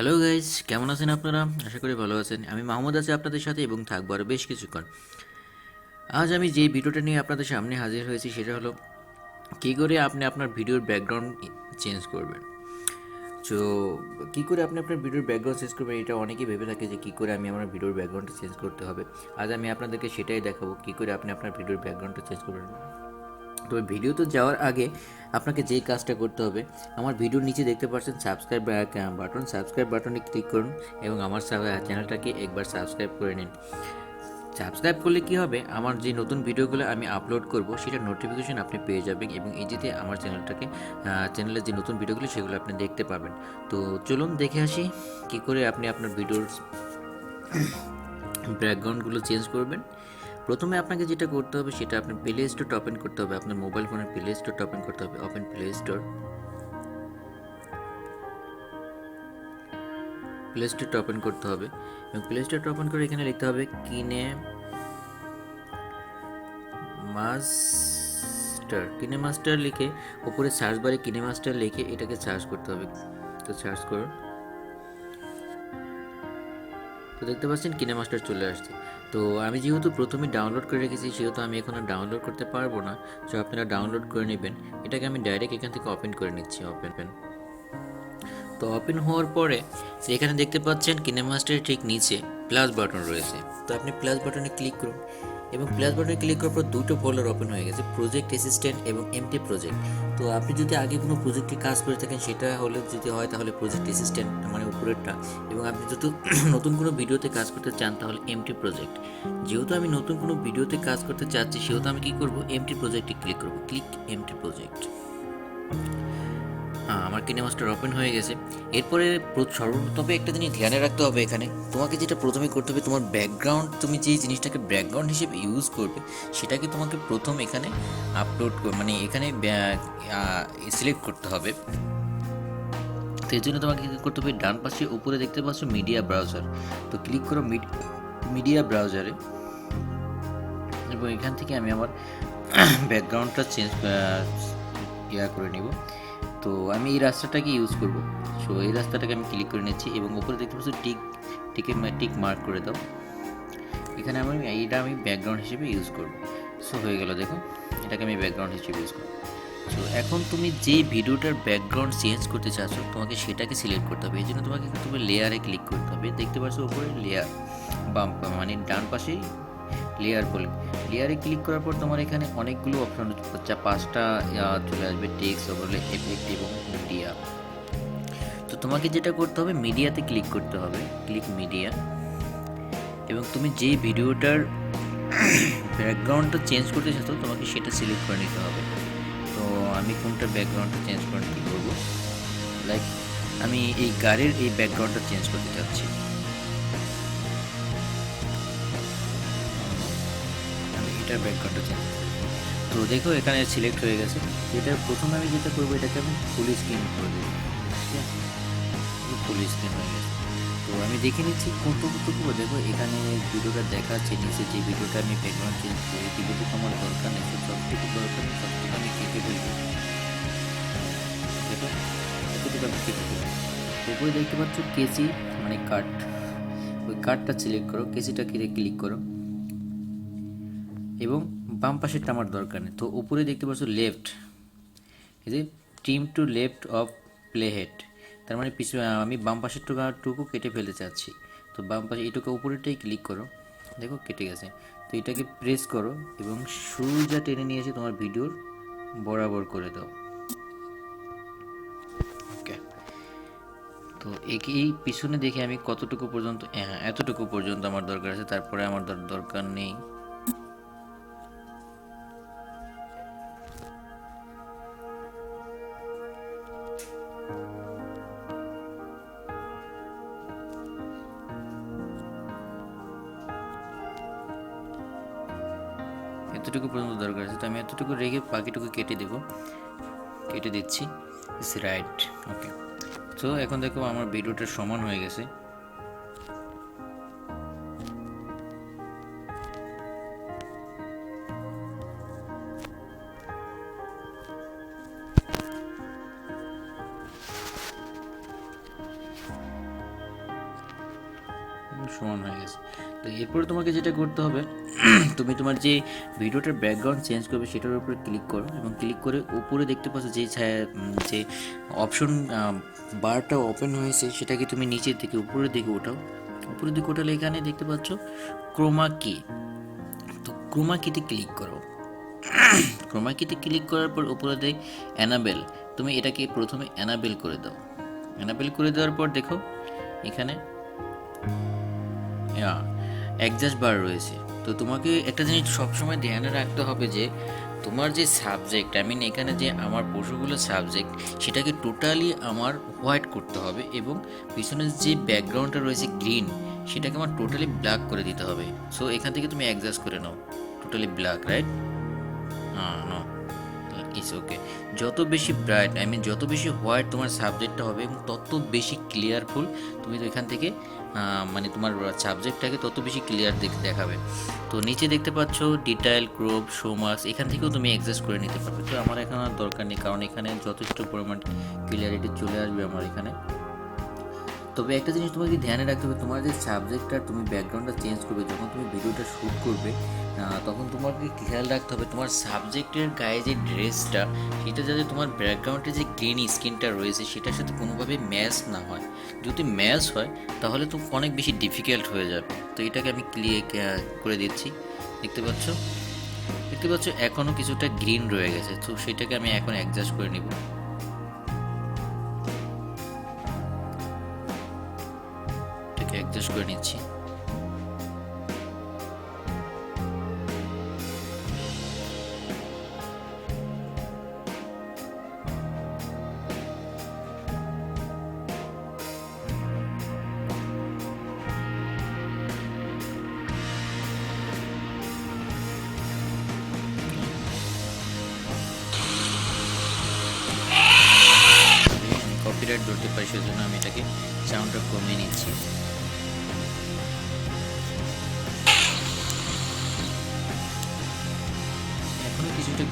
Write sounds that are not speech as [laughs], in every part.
Hello guys কেমন আছেন আপনারা? আশা করি ভালো আছেন। আমি মাহমুদ আছি আপনাদের সাথে এবং থাকব আরও বেশ কিছুক্ষণ। আজ আমি যে ভিডিওটা নিয়ে আপনাদের সামনে হাজির হয়েছি, সেটা হলো, কী করে আপনি আপনার ভিডিওর ব্যাকগ্রাউন্ড চেঞ্জ করবেন? তো, কী করে আপনি আপনার ভিডিওর ব্যাকগ্রাউন্ড চেঞ্জ করবেন, এটা অনেকেই ভেবে থাকে যে কী করে আমি আমার ভিডিওর ব্যাকগ্রাউন্ডটা চেঞ্জ করতে হবে। আজ আমি আপনাদেরকে সেটাই দেখাবো, কী করে আপনি আপনার ভিডিওর ব্যাকগ্রাউন্ডটা চেঞ্জ করবেন। তবে ভিডিওতে যাওয়ার আগে আপনাকে যেই কাজটা করতে হবে, আমার ভিডিওর নিচে দেখতে পাচ্ছেন সাবস্ক্রাইব বাটন সাবস্ক্রাইব বাটনে ক্লিক করুন এবং আমার চ্যানেলটাকে একবার সাবস্ক্রাইব করে নিন। সাবস্ক্রাইব করলে কি হবে? আমার যে নতুন ভিডিওগুলো আমি আপলোড করব, সেটা নোটিফিকেশন আপনি পেয়ে যাবেন এবং ইজিতে আমার চ্যানেলটাকে চ্যানেলের যে নতুন ভিডিওগুলো সেগুলো আপনি দেখতে পাবেন। তো চলুন দেখে আসি কি করে আপনি আপনার ভিডিওর ব্যাকগ্রাউন্ডগুলো চেঞ্জ করবেন। প্রথমে আপনাকে যেটা করতে হবে, সেটা আপনার প্লে স্টোরটা ওপেন করতে হবে। আপনার মোবাইল ফোনের প্লে স্টোরটা ওপেন করতে হবে। ওপেন প্লে স্টোর প্লে স্টোরটা ওপেন করতে হবে। এবং প্লে স্টোরটা ওপেন করে এখানে লিখতে হবে কিনে মাস্টার কিনে মাস্টার লিখে উপরে সার্চ বারে কিনে মাস্টার লিখে এটাকে সার্চ করতে হবে। তো সার্চ করুন তো দেখতে পাচ্ছেন কিনে মাস্টার চলে আসছে। তো আমি যেহেতু প্রথমে ডাউনলোড করে রেখেছি, সেহেতু আমি এখন ডাউনলোড করতে পারব না। সো আপনারা ডাউনলোড করে নেবেন। এটাকে আমি ডাইরেক্ট এখান থেকে ওপেন করে নিচ্ছি ওপেন তো ওপেন হওয়ার পরে এখানে দেখতে পাচ্ছেন কিনেমাস্টারের ঠিক নিচে প্লাস বাটন রয়েছে। তো আপনি প্লাস বাটনে ক্লিক করুন। এবং প্লাস বাটনে ক্লিক করার পর দুটো ফোল্ডার ওপেন হয়ে গেছে প্রজেক্ট অ্যাসিস্ট্যান্ট এবং এমটি প্রজেক্ট তো আপনি যদি আগে কোনো প্রজেক্টে কাজ করে থাকেন, সেটা হলে যদি হয় তাহলে প্রজেক্ট অ্যাসিস্ট্যান্ট মানে উপরেরটা। এবং আপনি যদি [coughs] নতুন কোনো ভিডিওতে কাজ করতে চান, তাহলে এমটি প্রজেক্ট যেহেতু আমি নতুন কোনো ভিডিওতে কাজ করতে চাচ্ছি, সেহেতু আমি কী করব? এমটি প্রজেক্টে ক্লিক করব। ক্লিক এমটি প্রজেক্ট আমার কিনে ওপেন হয়ে গেছে। এরপরে প্র- সর্বপ্রথমে একটা জিনিস ধ্যানে রাখতে হবে এখানে। তোমাকে যেটা প্রথমে করতে হবে, তোমার ব্যাকগ্রাউন্ড তুমি যেই জিনিসটাকে ব্যাকগ্রাউন্ড হিসেবে ইউজ করবে, সেটাকে তোমাকে প্রথম এখানে আপলোড মানে এখানে সিলেক্ট করতে হবে। তো এর জন্য তোমাকে কী করতে হবে, ডান পাশে উপরে দেখতে পাচ্ছ মিডিয়া ব্রাউজার তো ক্লিক করো মিডিয়া ব্রাউজারে এবং এখান থেকে আমি আমার [clears throat] ব্যাকগ্রাউন্ডটা চেঞ্জ ইয়া করে নিব। তো আমি এই রাস্তাটাকে ইউজ করব। সো এই রাস্তাটাকে আমি ক্লিক করে নিচ্ছি এবং উপরে দেখতে পাচ্ছি টিক টিকে টিক মার্ক করে দাও। এখানে আমি, এইটা আমি ব্যাকগ্রাউন্ড হিসেবে ইউজ করব। সো হয়ে গেল, দেখো। এটাকে আমি ব্যাকগ্রাউন্ড হিসেবে ইউজ করব। সো এখন তুমি যে ভিডিওটার ব্যাকগ্রাউন্ড চেঞ্জ করতে চাচ্ছ, তোমাকে সেটাকে সিলেক্ট করতে হবে। এই জন্য তোমাকে তুমি লেয়ারে ক্লিক করতে হবে। দেখতে পাচ্ছ উপরে লেয়ার বাম মানে ডান পাশে লেয়ার বলে। লেয়ারে ক্লিক করার পর তোমার এখানে অনেকগুলো অপশন হচ্ছে। পাঁচটা চলে আসবে টেক্সট ওপরে এফেক্ট এবং মিডিয়া তো তোমাকে যেটা করতে হবে মিডিয়াতে ক্লিক করতে হবে। ক্লিক মিডিয়া এবং তুমি যে ভিডিওটার ব্যাকগ্রাউন্ডটা চেঞ্জ করতে চাচ্ছ, তোমাকে সেটা সিলেক্ট করে নিতে হবে। তো আমি কোনটা ব্যাকগ্রাউন্ডটা চেঞ্জ করে কী করব? লাইক আমি এই গাড়ির এই ব্যাকগ্রাউন্ডটা চেঞ্জ করতে চাচ্ছি। আমি এটার ব্যাকগ্রাউন্ডটা চেঞ্জ তো দেখো, এখানে সিলেক্ট হয়ে গেছে। এটা প্রথমে আমি যেটা করব, এটাকে আমি ফুল স্ক্রিন করে দেবো। ঠিক আছে? ফুল স্ক্রিন হয়ে গেছে। তো আমি দেখে নিচ্ছি কতটুকু দেখো, এখানে ভিডিওটা দেখাচ্ছে, নিচে যে ভিডিওটা আমি ব্যাকগ্রাউন্ড চেঞ্জ করি ভিডিওটুকু আমার দরকার নেই। সবটুকু দরকার নেই, সবটুকু আমি কেটে ফেলব। দেখো, এতটুকু আমি কেটে দেখতে পাচ্ছ, কেসি মানে কাট ওই কার্ডটা সিলেক্ট করো। কেসিটা কেটে ক্লিক করো। এবং বাম পাশেরটা আমার দরকার নেই। তো উপরে দেখতে পাচ্ছ লেফট এই যে team to left of play head তার মানে পিছু, আমি বাম পাশের টুকু কেটে ফেলতে চাচ্ছি। তো বাম পাশে এইটুকু উপরেরটাই ক্লিক করো। দেখো, কেটে গেছে। তো এটাকে প্রেস করো এবং সোজা টেনে নিয়ে এসে তোমার ভিডিওর বরাবর করে দাও। ওকে তো এই পিছনে দেখে আমি কতটুকু পর্যন্ত হ্যাঁ এতটুকু পর্যন্ত আমার দরকার আছে। তারপরে আমার দরকার নেই। এতটুকু পর্যন্ত দরকার আছে। তো আমি এতটুকু রেখে বাকিটুকু কেটে দেবো। কেটে দিচ্ছি। ইস রাইট ওকে তো এখন দেখো আমার ভিডিওটা সমান হয়ে গেছে। সমান হয়ে গেছে। তো এরপরে তোমাকে যেটা করতে হবে [clears throat] তুমি তোমার যে ভিডিওটার ব্যাকগ্রাউন্ড চেঞ্জ করবে সেটার উপরে ক্লিক করো এবং ক্লিক করে উপরে দেখতে পাচ্ছ যে ছায়া যে অপশন বারটা ওপেন হয়েছে সেটাকে তুমি নিচের দিকে, উপরের দিকে ওঠাও। উপরের দিকে ওঠালে এখানে দেখতে পাচ্ছ ক্রোমা কি তো ক্রোমা কিতে ক্লিক করো। ক্রোমা কিতে ক্লিক করার পর উপরে দেয় অ্যানাবেল তুমি এটাকে প্রথমে অ্যানাবেল করে দাও। অ্যানাবেল করে দেওয়ার পর দেখো এখানে অ্যাডজাস্ট বার রয়েছে। তো তোমাকে একটা জিনিস সবসময় ধ্যানে রাখতে হবে যে, তোমার যে সাবজেক্ট আই মিন এখানে যে আমার পশুগুলো সাবজেক্ট সেটাকে টোটালি আমার হোয়াইট করতে হবে এবং পিছনের যে ব্যাকগ্রাউন্ডটা রয়েছে গ্রিন সেটাকে আমার টোটালি ব্ল্যাক করে দিতে হবে। সো এখান থেকে তুমি অ্যাডজাস্ট করে নাও। টোটালি ব্ল্যাক রাইট হ্যাঁ নো ইটস ওকে যত বেশি ব্রাইট আই মিন যত বেশি হোয়াইট তোমার সাবজেক্টটা হবে এবং তত বেশি ক্লিয়ারফুল তুমি তো এখান থেকে মানে তোমার সাবজেক্টটাকে তত বেশি ক্লিয়ার দেখাবে। তো নিচে দেখতে পাচ্ছ ডিটাইল ক্রোপ শোমার্কস এখান থেকেও তুমি অ্যাডজাস্ট করে নিতে পারবে। তো আমার এখন আর দরকার নেই, কারণ এখানে যথেষ্ট পরিমাণ ক্লিয়ারিটি চলে আসবে আমার এখানে। তবে একটা জিনিস তোমাকে ধ্যানে রাখতে হবে, তোমার যে সাবজেক্টটা তুমি ব্যাকগ্রাউন্ডটা চেঞ্জ করবে, যখন তুমি ভিডিওটা শ্যুট করবে তখন তোমাকে খেয়াল রাখতে হবে তোমার সাবজেক্টের গায়ে যে ড্রেসটা সেটা যাতে তোমার ব্যাকগ্রাউন্ডে যে গ্রিন স্কিনটা রয়েছে, সেটার সাথে কোনোভাবে ম্যাচ না হয়। যদি ম্যাচ হয়, তাহলে তো অনেক বেশি ডিফিকাল্ট হয়ে যাবে। তো এটাকে আমি ক্লিয়ার করে দিচ্ছি। দেখতে পাচ্ছ? দেখতে পাচ্ছ এখনও কিছুটা গ্রিন রয়ে গেছে, তো সেটাকে আমি এখন অ্যাডজাস্ট করে নিব। অ্যাডজাস্ট করে নিচ্ছি। কপিরাইট ধরতে পারি সেজন্য আমি এটাকে সাউন্ডটা কমিয়ে নিচ্ছি।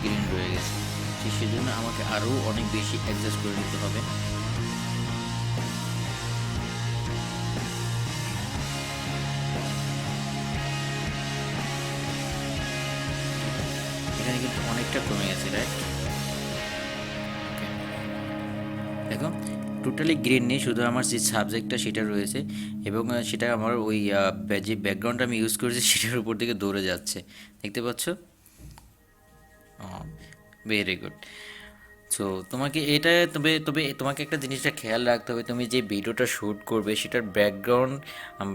গ্রিন রয়ে গেছে। তো সেজন্য আমাকে আরও অনেক বেশি অ্যাডজাস্ট করে নিতে হবে। এখানে কিন্তু অনেকটা কমে গেছে রাইট দেখো টোটালি গ্রিন নেই, শুধু আমার যে সাবজেক্টটা সেটা রয়েছে এবং সেটা আমার ওই যে ব্যাকগ্রাউন্ডটা আমি ইউজ করেছি, [laughs] সেটার উপর দিকে দৌড়ে যাচ্ছে। দেখতে পাচ্ছ? ভেরি গুড সো তোমাকে এটা তবে তবে তোমাকে একটা জিনিসটা খেয়াল রাখতে হবে, তুমি যে ভিডিওটা শ্যুট করবে, সেটার ব্যাকগ্রাউন্ড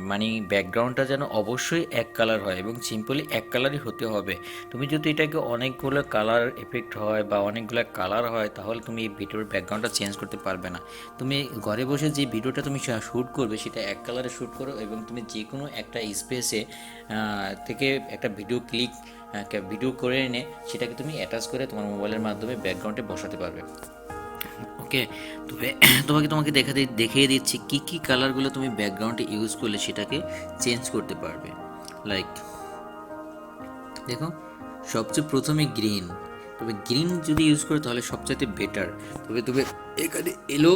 মানে ব্যাকগ্রাউন্ডটা যেন অবশ্যই এক কালার হয় এবং সিম্পলি এক কালারই হতে হবে। তুমি যদি এটাকে অনেকগুলো কালার এফেক্ট হয় বা অনেকগুলো কালার হয়, তাহলে তুমি এই ভিডিওর ব্যাকগ্রাউন্ডটা চেঞ্জ করতে পারবে না। তুমি ঘরে বসে যে ভিডিওটা তুমি শ্যুট করবে, সেটা এক কালারে শ্যুট করো এবং তুমি যে কোনো একটা স্পেসে থেকে একটা ভিডিও ক্লিক ভিডিও করে এনে সেটাকে তুমি অ্যাটাচ করে তোমার মোবাইলের মাধ্যমে ব্যাকগ্রাউন্ডে বসাতে পারবে। ওকে তবে তোমাকে তোমাকে দেখাতে, দেখিয়ে দিচ্ছি কি কি কালারগুলো তুমি ব্যাকগ্রাউন্ডে ইউজ করলে সেটাকে চেঞ্জ করতে পারবে। লাইক দেখো, সবচেয়ে প্রথমে গ্রিন তবে গ্রিন যদি ইউজ করো তাহলে সবচাইতে বেটার তবে তবে এখানে এলো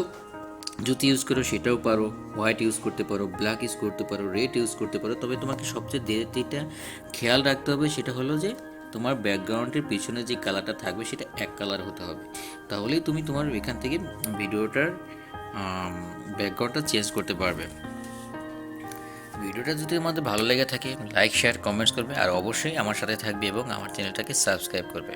যদি ইউজ করো, সেটাও পারো হোয়াইট ইউজ করতে পারো ব্ল্যাক ইউজ করতে পারো রেড ইউজ করতে পারো। তবে তোমাকে সবচেয়ে যেটা খেয়াল রাখতে হবে, সেটা হলো যে তোমার ব্যাকগ্রাউন্ডের পিছনে যে কালারটা থাকবে, সেটা এক কালার হতে হবে। তাহলেই তুমি তোমার এখান থেকে ভিডিওটার ব্যাকগ্রাউন্ডটা চেঞ্জ করতে পারবে। ভিডিওটা যদি তোমাদের ভালো লেগে থাকে লাইক শেয়ার কমেন্টস করবে, আর অবশ্যই আমার সাথে থাকবে এবং আমার চ্যানেলটাকে সাবস্ক্রাইব করবে।